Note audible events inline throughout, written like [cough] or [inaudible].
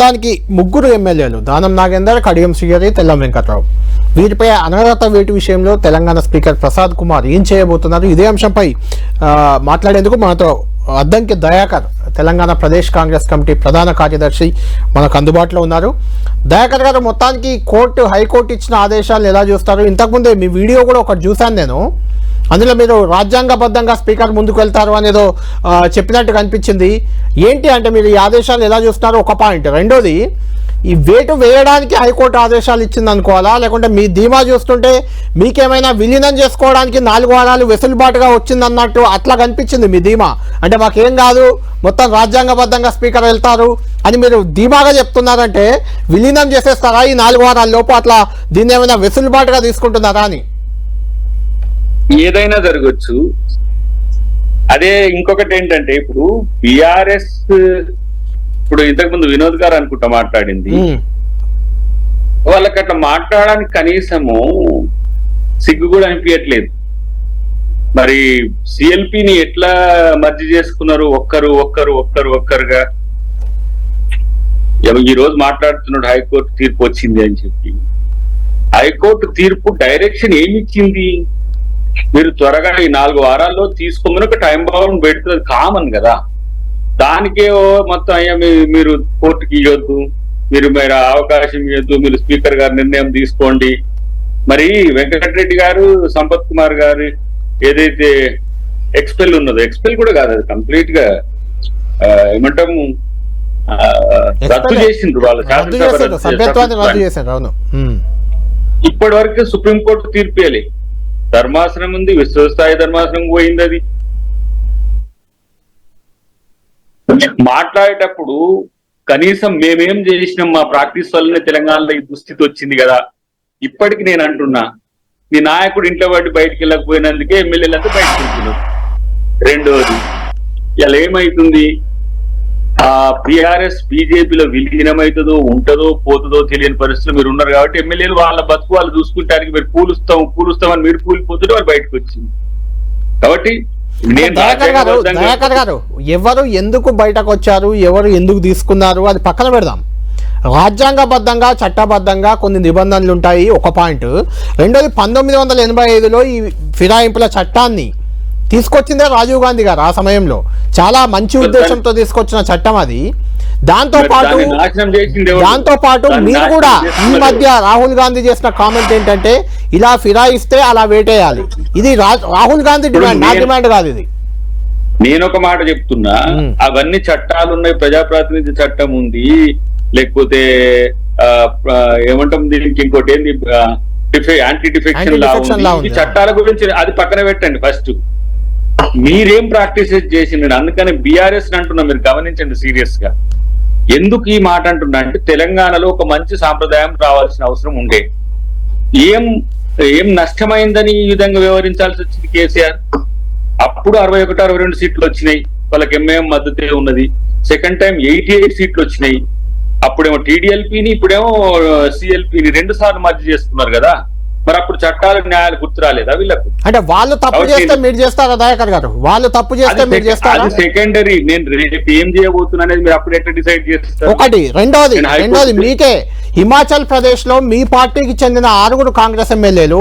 మొత్తానికి ముగ్గురు ఎమ్మెల్యేలు దానం నాగేందర్ కడియం శ్రీహరి తెల్లం వెంకట్రావు. వీరిపై అనర్హత వేటు విషయంలో తెలంగాణ స్పీకర్ ప్రసాద్ కుమార్ ఏం చేయబోతున్నారు? ఇదే అంశంపై మాట్లాడేందుకు మనతో అద్దంకి దయాకర్ తెలంగాణ ప్రదేశ్ కాంగ్రెస్ కమిటీ ప్రధాన కార్యదర్శి మనకు అందుబాటులో ఉన్నారు. దయాకర్ గారు మొత్తానికి కోర్టు హైకోర్టు ఇచ్చిన ఆదేశాలు ఎలా చూస్తారు? ఇంతకుముందే మీ వీడియో కూడా ఒకటి చూశాను నేను. అందులో మీరు రాజ్యాంగబద్ధంగా స్పీకర్ ముందుకు వెళ్తారు అనేదో చెప్పినట్టు కనిపించింది. ఏంటి అంటే మీరు ఈ ఆదేశాలు ఎలా చూస్తున్నారు? ఒక పాయింట్. రెండోది ఈ వేటు వేయడానికి హైకోర్టు ఆదేశాలు ఇచ్చింది అనుకోవాలా? లేకుంటే మీ ధీమా చూస్తుంటే మీకేమైనా విలీనం చేసుకోవడానికి నాలుగు వారాలు వెసులుబాటుగా వచ్చిందన్నట్టు అట్లా కనిపించింది మీ ధీమా. అంటే మాకేం కాదు మొత్తం రాజ్యాంగబద్ధంగా స్పీకర్ వెళ్తారు అని మీరు ధీమాగా చెప్తున్నారంటే విలీనం చేసేస్తారా ఈ నాలుగు వారాల లోపు అట్లా దీన్ని ఏమైనా వెసులుబాటుగా తీసుకుంటున్నారా అని? ఏదైనా జరగచ్చు. అదే ఇంకొకటి ఏంటంటే ఇప్పుడు బిఆర్ఎస్ ఇప్పుడు ఇంతకు ముందు వినోద్ గారు అనుకుంటా మాట్లాడింది. వాళ్ళకి అట్లా మాట్లాడడానికి కనీసము సిగ్గు కూడా అనిపించట్లేదు మరి సిఎల్పిని ఎట్లా మర్జీ చేసుకున్నారు? ఒక్కరు ఒక్కరు ఒక్కరు ఒక్కరుగా? ఈ రోజు మాట్లాడుతున్నాడు హైకోర్టు తీర్పు వచ్చింది అని చెప్పి. హైకోర్టు తీర్పు డైరెక్షన్ ఏమి ఇచ్చింది మీరు త్వరగా ఈ నాలుగు వారాల్లో తీసుకోమని ఒక టైం బౌండ్ పెడుతుంది కామన్ కదా. దానికే మొత్తం అయ్యా మీరు కోర్టుకి ఇవ్వద్దు మీరు మీరు అవకాశం ఇవ్వద్దు మీరు స్పీకర్ గారు నిర్ణయం తీసుకోండి. మరి వెంకటరెడ్డి గారు సంపత్ కుమార్ గారు ఏదైతే ఎక్స్పెల్ ఉన్నదో ఎక్స్పెల్ కూడా కాదు అది కంప్లీట్గా ఏమంటాము రద్దు చేసిండ్రు వాళ్ళ శాసనసభ. ఇప్పటి వరకు సుప్రీంకోర్టు తీర్పేయాలి ధర్మాసనం ఉంది విశ్వస్థాయి ధర్మాసనం పోయింది అది మాట్లాడేటప్పుడు కనీసం మేమేం చేసినాం మా ప్రాక్టీస్ వల్లనే తెలంగాణలో ఈ దుస్థితి వచ్చింది కదా. ఇప్పటికి నేను అంటున్నా మీ నాయకుడు ఇంట్లో వాడి బయటికి వెళ్ళకపోయినందుకే ఎమ్మెల్యేలంతా బయటకు వెళ్తున్నారు. రెండోది ఇలా ఏమైతుంది? ఆ బీఆర్ఎస్ బీజేపీలో విలీనమవుతుందో ఉంటుందో పోతుందో తెలియని పరిస్థితులు మీరు ఉన్నారు కాబట్టి ఎమ్మెల్యేలు వాళ్ళ బతుకు వాళ్ళు చూసుకుంటానికి మీరు పూలుస్తాం పూలుస్తామని మీరు కూలిపోతుంటే వాళ్ళు బయటకు వచ్చింది. కాబట్టి దయాకర్ గారు ఎవరు ఎందుకు బయటకు వచ్చారు ఎవరు ఎందుకు తీసుకున్నారు అది పక్కన పెడదాం. రాజ్యాంగబద్ధంగా చట్టబద్ధంగా కొన్ని నిబంధనలు ఉంటాయి ఒక పాయింట్. రెండోది పంతొమ్మిది వందల ఎనభై ఐదులో ఈ ఫిరాయింపుల చట్టాన్ని తీసుకొచ్చిందే రాజీవ్ గాంధీ గారు ఆ సమయంలో. చాలా మంచి ఉద్దేశంతో తీసుకొచ్చిన చట్టం అది. దాంతో పాటు? దాంతో పాటు మీరు కూడా ఈ మధ్య రాహుల్ గాంధీ చేసిన కామెంట్ ఏంటంటే ఇలా ఫిరాయిస్తే అలా వేటేయాలి. ఇది రాహుల్ గాంధీ డిమాండ్ నా డిమాండ్ కాదు ఇది. నేను ఒక మాట చెప్తున్నా. అవన్నీ చట్టాలు ఉన్నాయి ప్రజాప్రాతినిధ్య చట్టం ఉంది లేకపోతే ఏమంటాం దీనికి ఇంకోటి ఏంది యాంటీ డిఫెక్షన్ లా ఉంది. చట్టాల గురించి అది పక్కన పెట్టండి ఫస్ట్. మీరేం ప్రాక్టీస్ చేసిండు అందుకని బీఆర్ఎస్ అంటున్నా మీరు గమనించండి సీరియస్గా ఎందుకు ఈ మాట అంటున్నా అంటే తెలంగాణలో ఒక మంచి సాంప్రదాయం రావాల్సిన అవసరం ఉండే. ఏం ఏం నష్టమైందని ఈ విధంగా వ్యవహరించాల్సి వచ్చింది కేసీఆర్? అప్పుడు అరవై ఒకటి అరవై రెండు సీట్లు వచ్చినాయి. వాళ్ళకి ఎంఏఎం మద్దతే ఉన్నది. సెకండ్ టైం ఎయిటీ ఎయిట్ సీట్లు వచ్చినాయి. అప్పుడేమో టీడీఎల్పీని ఇప్పుడేమో సిఎల్పీని రెండు సార్లు మధ్య చేస్తున్నారు కదా? మరి అప్పుడు చట్టాలు న్యాయాలు గుర్తు రాలేదా వీళ్ళకు? అంటే వాళ్ళు తప్పు చేస్తే మీరు చేస్తారా దయాకర్ గారు? వాళ్ళు తప్పు చేస్తే మీరు చేస్తారా? సెకండరీ నేను రేపు ఏం చేయబోతున్నా అనేది మీరు అప్పుడు ఎట్లా డిసైడ్ చేస్తారు? ఒకటి రెండోది రెండోది మీకే హిమాచల్ ప్రదేశ్లో మీ పార్టీకి చెందిన ఆరుగురు కాంగ్రెస్ ఎమ్మెల్యేలు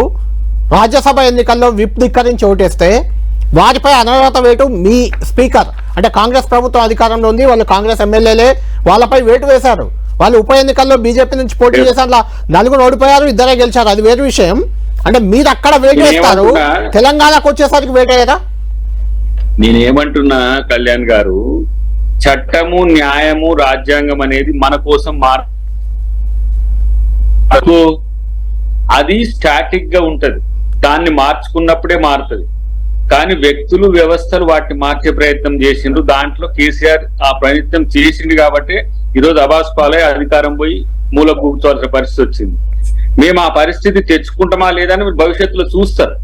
రాజ్యసభ ఎన్నికల్లో విప్ ధిక్కరించి ఓటేస్తే వారిపై అనర్హత వేటు మీ స్పీకర్. అంటే కాంగ్రెస్ ప్రభుత్వం అధికారంలో ఉంది వాళ్ళు కాంగ్రెస్ ఎమ్మెల్యేలే వాళ్ళపై వేటు వేశారు. వాళ్ళు ఉప ఎన్నికల్లో బీజేపీ నుంచి పోటీ చేశారు అట్లా నలుగురు ఓడిపోయారు ఇద్దరే గెలిచారు. అది వేరు విషయం. అంటే మీరు అక్కడ వేస్తారు ఏమంటున్నా? తెలంగాణకు వచ్చేసరికి వేటు వేయరా నేనేమంటున్నా కళ్యాణ్ గారు చట్టము న్యాయము రాజ్యాంగం అనేది మన కోసం మార్ అదో అది స్టాటిక్గా ఉంటది. దాన్ని మార్చుకున్నప్పుడే మారుతది. కానీ వ్యక్తులు వ్యవస్థలు వాటిని మార్చే ప్రయత్నం చేసిండ్రు. దాంట్లో కేసీఆర్ ఆ ప్రయత్నం చేసిండు కాబట్టి ఈరోజు అబాస్ పాలై అధికారం పోయి మూల కూర్చోవాల్సిన పరిస్థితి వచ్చింది. మేము ఆ పరిస్థితి తెచ్చుకుంటామా లేదని మీరు భవిష్యత్తులో చూస్తారు.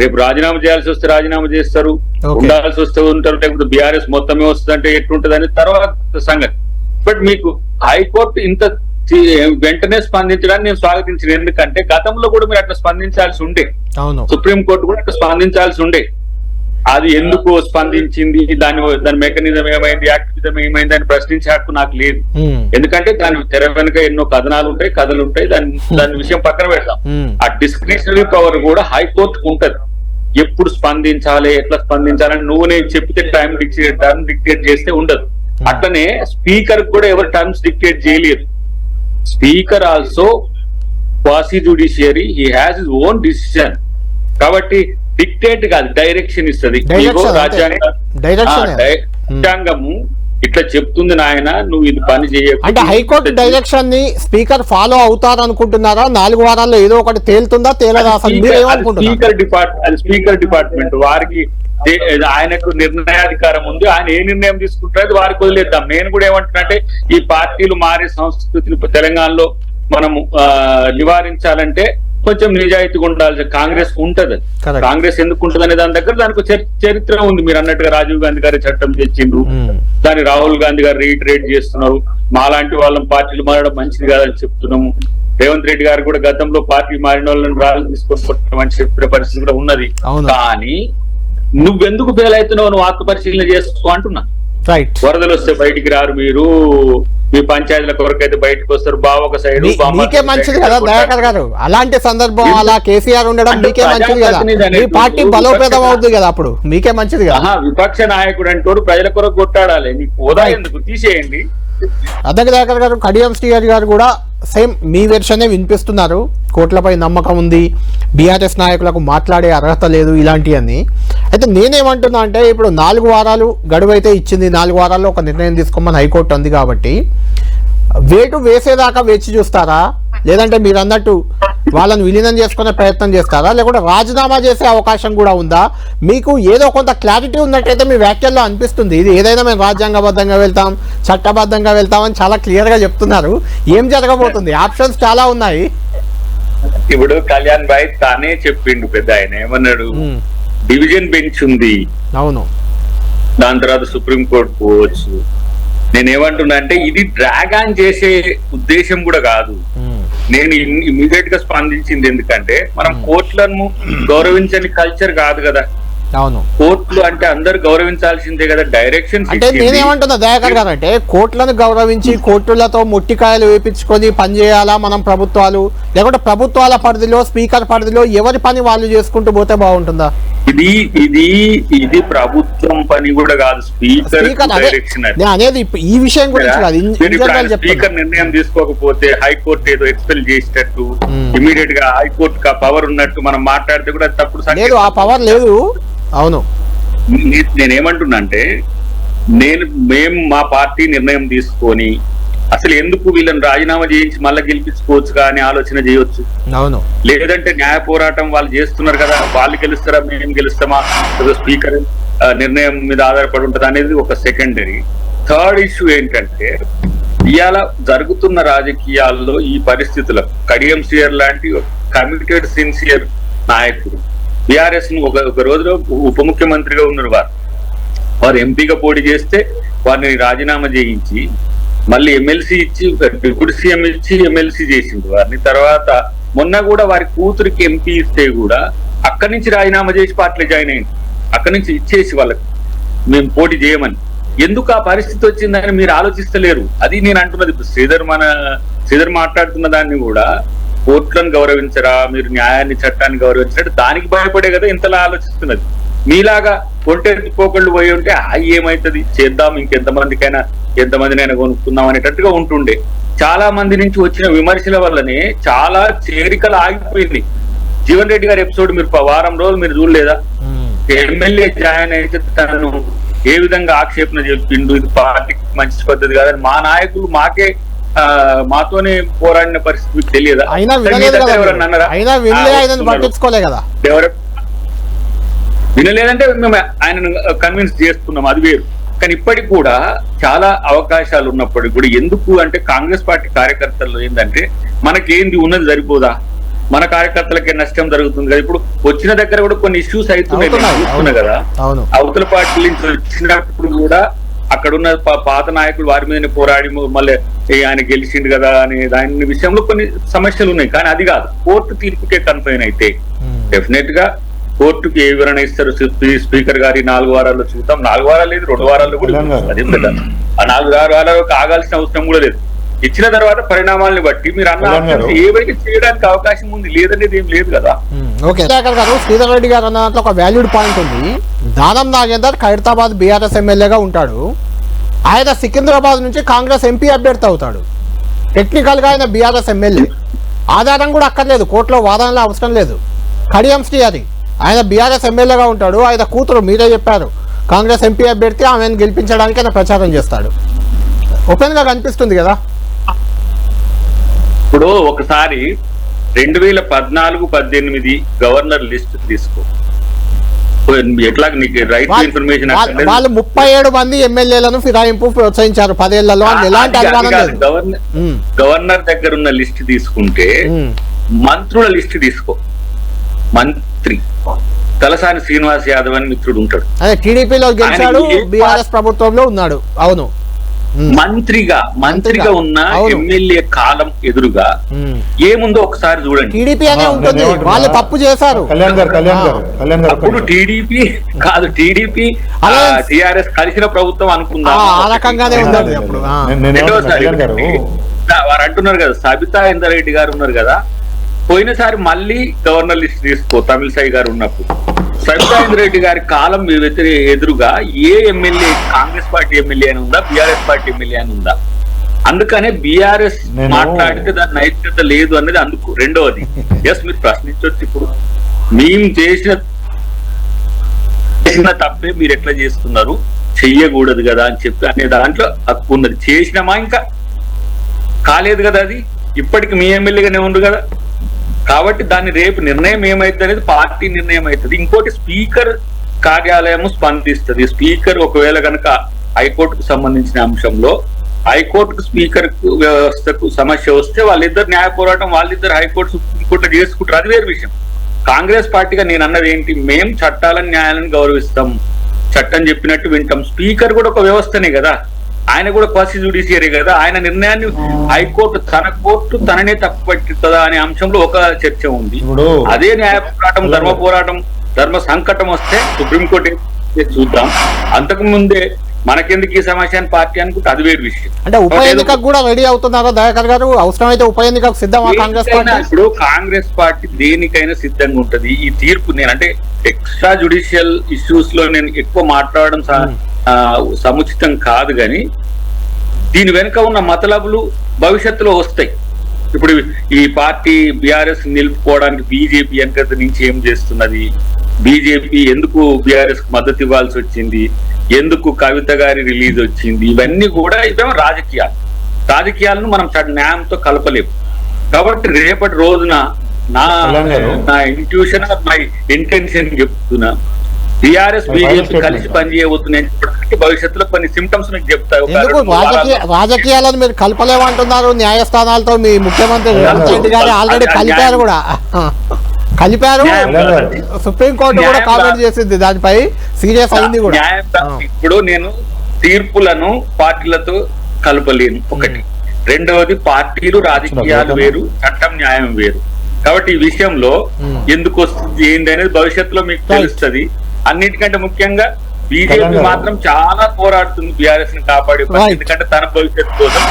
రేపు రాజీనామా చేయాల్సి వస్తే రాజీనామా చేస్తారు. ఉండాల్సి వస్తే ఉంటారు. లేకపోతే బీఆర్ఎస్ మొత్తమే వస్తుంది అంటే ఎట్లుంటది అని తర్వాత సంగతి. బట్ మీకు హైకోర్టు ఇంత వెంటనే స్పందించడాన్ని నేను స్వాగతించిన. ఎందుకంటే గతంలో కూడా మీరు అట్లా స్పందించాల్సి ఉండే. అవును. సుప్రీం కోర్టు కూడా అట్లా స్పందించాల్సి ఉండే. అది ఎందుకు స్పందించింది? దాని దాని మెకానిజం ఏమైంది? యాక్టివిజం ఏమైంది? అని ప్రశ్నించే హక్కు నాకు లేదు. ఉమ్, ఎందుకంటే దాని తెర వెనుక ఎన్నో కథనాలు ఉంటాయి కథలు ఉంటాయి దాని దాని విషయం పక్కన పెడతాం. ఉమ్, ఆ డిస్క్రిషనరీ పవర్ కూడా హైకోర్టుకు ఉంటది. ఎప్పుడు స్పందించాలి ఎట్లా స్పందించాలని నువ్వు నేను చెప్తే టైం డిక్టేట్ టర్మ్ డిక్టేట్ చేస్తే ఉండదు. అట్లనే స్పీకర్ కూడా ఎవరు టర్మ్స్ డిక్టేట్ చేయలేరు. Speaker also quasi judiciary he has his own decision కాబట్టి డిక్టేట్ కాదు డైరెక్షన్ ఇస్తుంది. రాజ్యాంగము ఇట్లా చెప్తుంది నాయన నువ్వు ఇది పని చేయ అంటే హైకోర్టు డైరెక్షన్ని స్పీకర్ ఫాలో అవుతారు అనుకుంటున్నారా నాలుగు వారాల్లో ఏదో ఒకటి తేలుతుందా తేలదా? స్పీకర్ డిపార్ట్ అది స్పీకర్ డిపార్ట్మెంట్ వారికి ఆయనకు నిర్ణయాధికారం ఉంది. ఆయన ఏ నిర్ణయం తీసుకుంటారో అది వారికి వదిలేద్దాం. నేను కూడా ఏమంటున్నానంటే ఈ పార్టీలు మారే సంస్కృతిని తెలంగాణలో మనము నివారించాలంటే కొంచెం నిజాయితీగా ఉండాలి కాంగ్రెస్ ఉంటది. కాంగ్రెస్ ఎందుకు ఉంటది అనే దాని దగ్గర దానికి చరిత్ర ఉంది. మీరు అన్నట్టుగా రాజీవ్ గాంధీ గారి చట్టం తెచ్చిండ్రు. ఉమ్, దాన్ని రాహుల్ గాంధీ గారు రీట్రేట్ చేస్తున్నారు. మాలాంటి వాళ్ళని పార్టీలు మారడం మంచిది కాదని చెప్తున్నాము. రేవంత్ రెడ్డి గారు కూడా గతంలో పార్టీ మారిన వాళ్ళని రాళ్ళు తీసుకొని కొట్టమని చెప్పిన పరిస్థితి కూడా ఉన్నది. కానీ నువ్వెందుకు ఫెయిల్ అవుతున్నావు? నువ్వు ఆత్మ పరిశీలన చేసుకో అంటున్నా. వరదలు వస్తే బయటికి రారు మీరు. మీ పంచాయతీల కొరకైతే బయటకు వస్తారు. బావ ఒక సైడ్ మీకే మంచిది కదా దయాకర్ గారు? అలాంటి సందర్భం అలా కేసీఆర్ ఉండడం అంటే మీకే మంచిది కదా? మీ పార్టీ బలోపేతం అవుతుంది కదా అప్పుడు? మీకే మంచిది కదా? విపక్ష నాయకుడు అంటోడు ప్రజల కొరకు కొట్టాడాలి. నీకు హోదా ఎందుకు? తీసేయండి. అద్దెకి దయాకర్ గారు కడియం శ్రీహరి గారు కూడా సేమ్ మీ వెర్షనే వినిపిస్తున్నారు. కోట్లపై నమ్మకం ఉంది. బీఆర్ఎస్ నాయకులకు మాట్లాడే అర్హత లేదు ఇలాంటివన్నీ. అయితే నేనేమంటున్నా అంటే ఇప్పుడు నాలుగు వారాలు గడువు అయితే ఇచ్చింది నాలుగు వారాల్లో ఒక నిర్ణయం తీసుకోమని హైకోర్టు ఉంది కాబట్టి వేటు వేసేదాకా వేచి చూస్తారా? లేదంటే మీరు అన్నట్టు వాళ్ళని విలీనం చేసుకునే ప్రయత్నం చేస్తారా? లేకుంటే రాజీనామా చేసే అవకాశం కూడా ఉందా? మీకు ఏదో కొంత క్లారిటీ ఉన్నట్టయితే మీ వ్యాఖ్యల్లో అనిపిస్తుంది. ఇది ఏదైనా మేము రాజ్యాంగబద్ధంగా వెళ్తాం చట్టబద్ధంగా వెళ్తామని చాలా క్లియర్గా చెప్తున్నారు. ఏం జరగబోతుంది? ఆప్షన్స్ చాలా ఉన్నాయి. ఇప్పుడు కళ్యాణ్ భాయ్ తానే చెప్పిండు పెద్ద ఆయన. ఏమన్నాడు? డివిజన్ బెంచ్ ఉంది. అవును. దాని తర్వాత సుప్రీం కోర్టు పోవచ్చు. నేను ఏమంటున్నా అంటే ఇది డ్రాగ్ ఆన్ చేసే ఉద్దేశం కూడా కాదు. నేను ఇమీడియట్గా స్పందించింది ఎందుకంటే మనం కోర్టులను గౌరవించని కల్చర్ కాదు కదా. అవును. కోర్టులు అంటే అందరు గౌరవించాల్సిందే కదా డైరెక్షన్ అంటే నేనేమంటున్నా దయాకర్ గారు అంటే కోర్టులను గౌరవించి కోర్టులతో ముట్టికాయలు వేపించుకొని పనిచేయాలా మనం ప్రభుత్వాలు? లేకుంటే ప్రభుత్వాల పరిధిలో స్పీకర్ పరిధిలో ఎవరి పని వాళ్ళు చేసుకుంటూ పోతే బాగుంటుందా? ఇది ఇది ఇది ప్రభుత్వం పని కూడా కాదు. స్పీకర్ డైరెక్షన్ అనేది ఈ విషయం గురించి స్పీకర్ నిర్ణయం తీసుకోకపోతే హైకోర్టు ఏదో ఎక్స్పెల్ చేసేటట్టు. ఇమీడియట్గా హైకోర్టు పవర్ ఉన్నట్టు మనం మాట్లాడితే కూడా తప్పుడు. లేదు ఆ పవర్ లేదు. అవును. నేనేమంటున్నా అంటే నేను మేము మా పార్టీ నిర్ణయం తీసుకొని అసలు ఎందుకు వీళ్ళని రాజీనామా చేయించి మళ్ళీ గెలిపించుకోవచ్చు కానీ ఆలోచన చేయొచ్చు? అవును. లేదంటే న్యాయ పోరాటం వాళ్ళు చేస్తున్నారు కదా వాళ్ళు గెలుస్తారా మేము గెలుస్తామా స్పీకర్ నిర్ణయం మీద ఆధారపడి ఉంటుంది అనేది ఒక సెకండరీ. థర్డ్ ఇష్యూ ఏంటంటే ఇవాళ జరుగుతున్న రాజకీయాల్లో ఈ పరిస్థితులకు కడియం సియర్ లాంటి కమిటెడ్ సిన్సియర్ నాయకుడు. బీఆర్ఎస్ను ఒక ఒక రోజులో ఉప ముఖ్యమంత్రిగా ఉన్నారు వారు వారు ఎంపీగా పోటీ చేస్తే వారిని రాజీనామా చేయించి మళ్ళీ ఎమ్మెల్సీ ఇచ్చి డిప్యూటీ సీఎం ఇచ్చి ఎమ్మెల్సీ చేసింది వారిని తర్వాత మొన్న కూడా వారి కూతురికి ఎంపీ ఇస్తే కూడా అక్కడి నుంచి రాజీనామా చేసి పార్టీలో జాయిన్ అయింది అక్కడి నుంచి ఇచ్చేసి వాళ్ళకి మేము పోటీ చేయమని. ఎందుకు ఆ పరిస్థితి వచ్చిందని మీరు ఆలోచిస్తలేరు? అది నేను అంటున్నది. ఇప్పుడు శ్రీధర్ మన శ్రీధర్ మాట్లాడుతున్న దాన్ని కూడా కోర్టులను గౌరవించరా మీరు న్యాయాన్ని చట్టాన్ని గౌరవించరా దానికి భయపడే కదా ఇంతలా ఆలోచిస్తున్నది. మీలాగా ఒంటరి పోకళ్ళు పోయి ఉంటే ఆ ఏమైతుంది? చేద్దాం ఇంకెంతమందికైనా ఎంతమందినైనా కొనుక్కుందాం అనేటట్టుగా ఉంటుండే. చాలా మంది నుంచి వచ్చిన విమర్శల వల్లనే చాలా చేరికలు ఆగిపోయింది. జీవన్ రెడ్డి గారి ఎపిసోడ్ మీరు వారం రోజులు మీరు చూడలేదా? ఎమ్మెల్యే జాయిన్ అయితే తనను ఏ విధంగా ఆక్షేపణ చెప్పిండు? ఇది పార్టీకి మంచి పద్ధతి కాదని మా నాయకులు మాకే మాతోనే పోరాడిన పరిస్థితి తెలియదా? అయినా వినలేదు కదా ఎవరన్నా? అయినా వినలే. పట్టించుకోలే కదా. ఎవరు? వినలేదంటే మేము ఆయనను కన్విన్స్ చేస్తున్నాం. అది వేరు. కానీ ఇప్పటికి కూడా చాలా అవకాశాలు ఉన్నప్పటికీ కూడా ఎందుకు అంటే కాంగ్రెస్ పార్టీ కార్యకర్తల్లో ఏంటంటే మనకేంది ఉన్నది సరిపోదా? మన కార్యకర్తలకే నష్టం జరుగుతుంది కదా. ఇప్పుడు వచ్చిన దగ్గర కూడా కొన్ని ఇష్యూస్ అవుతున్నాయి. కదా. అవతల పార్టీ నుంచి వచ్చినప్పుడు కూడా అక్కడ ఉన్న పాత నాయకులు వారి మీదనే పోరాడి మళ్ళీ ఆయన గెలిచిండు కదా అనే దాని విషయంలో కొన్ని సమస్యలు ఉన్నాయి. కానీ అది కాదు. కోర్టు తీర్పుకే కన్ఫైన్ అయితే డెఫినెట్గా కోర్టుకి ఏ వివరణ ఇస్తారు? స్పీ- స్పీకర్ గారి నాలుగు వారాల్లో చూద్దాం. నాలుగు వారాలు లేదు రెండు వారాల్లో కూడా. అదేం పెద్ద. ఆ నాలుగు వారాలు కాగాల్సిన అవసరం కూడా లేదు. ఇచ్చిన తర్వాత పరిణామాలను బట్టి మీరు అన్న ఏవైతే చేయడానికి అవకాశం ఉంది? లేదనేది ఏం లేదు కదా. ఓకే. గారు శ్రీధర్ రెడ్డి గారు అన్న దాంట్లో ఒక వాల్యూడ్ పాయింట్ ఉంది. దానం నాగేందర్ ఖైరతాబాద్ బీఆర్ఎస్ ఎమ్మెల్యేగా ఉంటాడు. ఆయన సికింద్రాబాద్ నుంచి కాంగ్రెస్ ఎంపీ అభ్యర్థి అవుతాడు. టెక్నికల్గా ఆయన బీఆర్ఎస్ ఎమ్మెల్యే. ఆధారం కూడా అక్కర్లేదు. కోర్టులో వాదనలు అవసరం లేదు. కడియం శ్రీ అది. ఆయన బీఆర్ఎస్ ఎమ్మెల్యేగా ఉంటాడు ఆయన కూతురు మీరే చెప్పారు. కాంగ్రెస్ ఎంపీ అభ్యర్థి ఆమెను గెలిపించడానికి ఆయన ప్రచారం చేస్తాడు. ఓపెన్గా కనిపిస్తుంది కదా? ఇప్పుడు ఒకసారి రెండు వేల పద్నాలుగు పద్దెనిమిది గవర్నర్ లిస్ట్ తీసుకో. ఎట్లా నీకు రైట్ ఇన్ఫర్మేషన్ వాళ్ళ- ముప్పై ఏడు మంది ఎమ్మెల్యేలను ఫిరాయింపు ప్రోత్సహించారు పదేళ్ళలో ఎలాంటి గవర్నర్ దగ్గర ఉన్న లిస్ట్ తీసుకుంటే మంత్రుల లిస్ట్ తీసుకో. మంత్రి తలసాని శ్రీనివాస్ యాదవ్ అని మిత్రుడు ఉంటాడు. అదే టీడీపీలో గెలిచాడు బీఆర్ఎస్ ప్రభుత్వంలో ఉన్నాడు. అవును. మంత్రిగా మంత్రిగా ఉన్న. ఎమ్మెల్యే కాలం ఎదురుగా. ఏముందో ఒకసారి చూడండి. టీడీపీ అనే ఆ, ఉంటుంది. నేనేమంటున్నా? వాళ్ళు తప్పు చేశారు. కళ్యాణ్ గారు కళ్యాణ్ గారు కళ్యాణ్ గారు అప్పుడు టీడీపీ కాదు టీడీపీ. టిఆర్ఎస్ కలిసిన ప్రభుత్వం అనుకుందాం రెండోసారి వారు అంటున్నారు కదా సబితా ఇందరెడ్డి గారు ఉన్నారు కదా పోయినసారి మళ్ళీ గవర్నర్ లిస్ట్ తీసుకో తమిళసాయి గారు ఉన్నప్పుడు. సబితా ఇందరెడ్డి గారి కాలం వ్యతిరే ఎదురుగా ఏ ఎమ్మెల్యే కాంగ్రెస్ పార్టీ ఎమ్మెల్యే అని ఉందా బీఆర్ఎస్ పార్టీ ఎమ్మెల్యే అని ఉందా? అందుకనే బీఆర్ఎస్ మాట్లాడితే దాని నైతికత లేదు అనేది అందుకు. రెండవది [laughs] ఎస్ మీరు ప్రశ్నించవచ్చు ఇప్పుడు. మేము చేసిన చేసిన తప్పే మీరు ఎట్లా చేస్తున్నారు? చెయ్యకూడదు కదా అని చెప్పి అనే దాంట్లో హక్కు ఉన్నది. చేసినామా ఇంకా? కాలేదు కదా అది. ఇప్పటికి మీ ఎమ్మెల్యేగానే ఉండు కదా. కాబట్టి దాని రేపు నిర్ణయం ఏమైతుంది అనేది పార్టీ నిర్ణయం అవుతుంది ఇంకోటి స్పీకర్ కార్యాలయం స్పందిస్తుంది. స్పీకర్ ఒకవేళ కనుక హైకోర్టుకు సంబంధించిన అంశంలో హైకోర్టుకు స్పీకర్ వ్యవస్థకు సమస్య వస్తే వాళ్ళిద్దరు న్యాయ పోరాటం వాళ్ళిద్దరు హైకోర్టు సుప్రీంకోర్టు చేసుకుంటారు. అది వేరు విషయం. కాంగ్రెస్ పార్టీగా నేను అన్నది ఏంటి? మేం చట్టాలను న్యాయాలను గౌరవిస్తాం. చట్టం చెప్పినట్టు వింటాం. స్పీకర్ కూడా ఒక వ్యవస్థనే కదా. ఆయన కూడా క్వాసి జుడిషియరీ కదా ఆయన నిర్ణయాన్ని హైకోర్టు తన కోర్టు తననే తప్పుపట్టిస్తుందా అనే అంశంలో ఒక చర్చ ఉంది. అదే న్యాయ పోరాటం ధర్మ పోరాటం ధర్మ సంకటం వస్తే సుప్రీంకోర్టు చూద్దాం. అంతకు ముందే మనకెందుకు ఈ సమస్య అని పార్టీ అనుకుంటే అది వేరు విషయం. అంటే ఉప ఎన్నికకు కూడా రెడీ అవుతున్నారా దయాకర్ గారు? అవసరమైతే ఉప ఎన్నికకు సిద్ధమా కాంగ్రెస్ పార్టీ? ఇప్పుడు కాంగ్రెస్ పార్టీ దేనికైనా సిద్ధంగా ఉంటది. ఈ తీర్పు నేను అంటే ఎక్స్ట్రా జుడిషియల్ ఇష్యూస్లో నేను ఎక్కువ మాట్లాడడం సముచితం కాదు కానీ దీని వెనుక ఉన్న మతలబులు భవిష్యత్తులో వస్తాయి. ఇప్పుడు ఈ పార్టీ బీఆర్ఎస్ నిలుపుకోవడానికి బీజేపీ వెనక నుంచి ఏం చేస్తున్నది? బీజేపీ ఎందుకు బీఆర్ఎస్కు మద్దతు ఇవ్వాల్సి వచ్చింది? ఎందుకు కవిత గారి రిలీజ్ వచ్చింది? ఇవన్నీ కూడా ఇవేమో రాజకీయాలు. రాజకీయాలను మనం న్యాయంతో కలపలేము. కాబట్టి రేపటి రోజున నా. నా ఇంట్యూషన్ మై ఇంటెన్షన్ చెప్తున్నా. TRS BJP. కలిసి పనిచేయబోతున్నాయి చెప్పడానికి భవిష్యత్తులో కొన్ని సిమ్టమ్స్ మీకు వారాల్లో. రాజకీయాలను మీరు కలపలేమంటున్నారు న్యాయస్థానాలతో మీ ముఖ్యమంత్రి రేవంత్ రెడ్డి గారు ఆల్రెడీ కలిపారు కూడా కలిపారు. సుప్రీంకోర్టు కూడా కామెంట్. చేసింది దానిపై సీరియస్ అయింది కూడా. ఇప్పుడు నేను తీర్పులను పార్టీలతో కలపలేను ఒకటి రెండవది పార్టీలు రాజకీయాలు. వేరు చట్టం న్యాయం వేరు కాబట్టి ఈ విషయంలో. ఎందుకు వస్తుంది ఏంది అనేది భవిష్యత్తులో మీకు. తెలుస్తుంది అన్నిటికంటే ముఖ్యంగా బీజేపీ. మాత్రం చాలా పోరాడుతుంది బీఆర్ఎస్ని కాపాడే. ఎందుకంటే తన భవిష్యత్తు కోసం